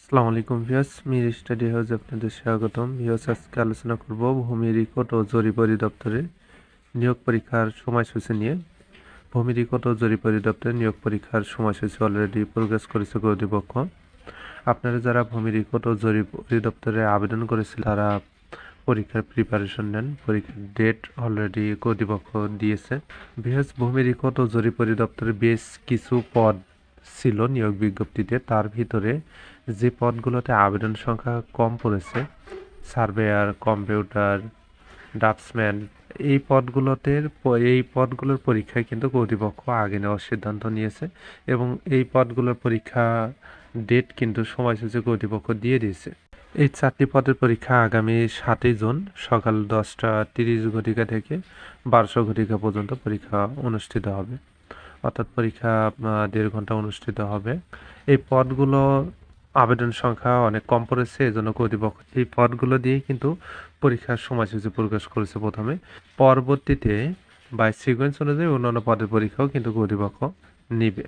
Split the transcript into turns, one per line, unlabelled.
আসসালামু আলাইকুম viewers Mir study হাউসে আপনাদের স্বাগতম। ভিউয়ার্স, আজকে আলোচনা করব ভূমি রেকর্ড ও জরিপ অধিদপ্তরের নিয়োগ পরীক্ষার সময়সূচি নিয়ে। ভূমি রেকর্ড ও জরিপ অধিদপ্তরের নিয়োগ পরীক্ষার সময়সূচি অলরেডি প্রকাশ করেছে কর্তৃপক্ষ। আপনারা যারা ভূমি রেকর্ড ও জরিপ অধিদপ্তরে আবেদন করেছিল তারা পরীক্ষার প্রিপারেশন নেন। পরীক্ষার ডেট অলরেডি কর্তৃপক্ষ দিয়েছে। বৃহৎ ভূমি রেকর্ড ও জরিপ অধিদপ্তরে বেশ কিছু পদ ছিল নিয়োগ বিজ্ঞপ্তিতে। তার ভিতরে যে পদগুলোতে আবেদন সংখ্যা কম পড়েছে, সার্ভেয়ার, কম্পিউটার, ড্রাফটসম্যান, এই পদগুলোতে এই পদগুলোর পরীক্ষায় কিন্তু কর্তৃপক্ষ আগে নেওয়ার সিদ্ধান্ত নিয়েছে এবং এই পদগুলোর পরীক্ষা ডেট কিন্তু সময়সূচি কর্তৃপক্ষ দিয়ে দিয়েছে। এই চারটি পদের পরীক্ষা আগামী সাতই জুন সকাল দশটা তিরিশ ঘটিকা থেকে বারোশো ঘটিকা পর্যন্ত পরীক্ষা অনুষ্ঠিত হবে। অর্থাৎ পরীক্ষা দেড় ঘণ্টা অনুষ্ঠিত হবে। এই পদগুলো আবেদন সংখ্যা অনেক কম পড়েছে এই জন্য কর্তৃপক্ষ এই পদগুলো দিয়ে কিন্তু পরীক্ষার সময়সূচি প্রকাশ করেছে প্রথমে। পরবর্তীতে বাই সিকোয়েন্স অনুযায়ী অন্যান্য পদের পরীক্ষাও কিন্তু কর্তৃপক্ষ নিবে।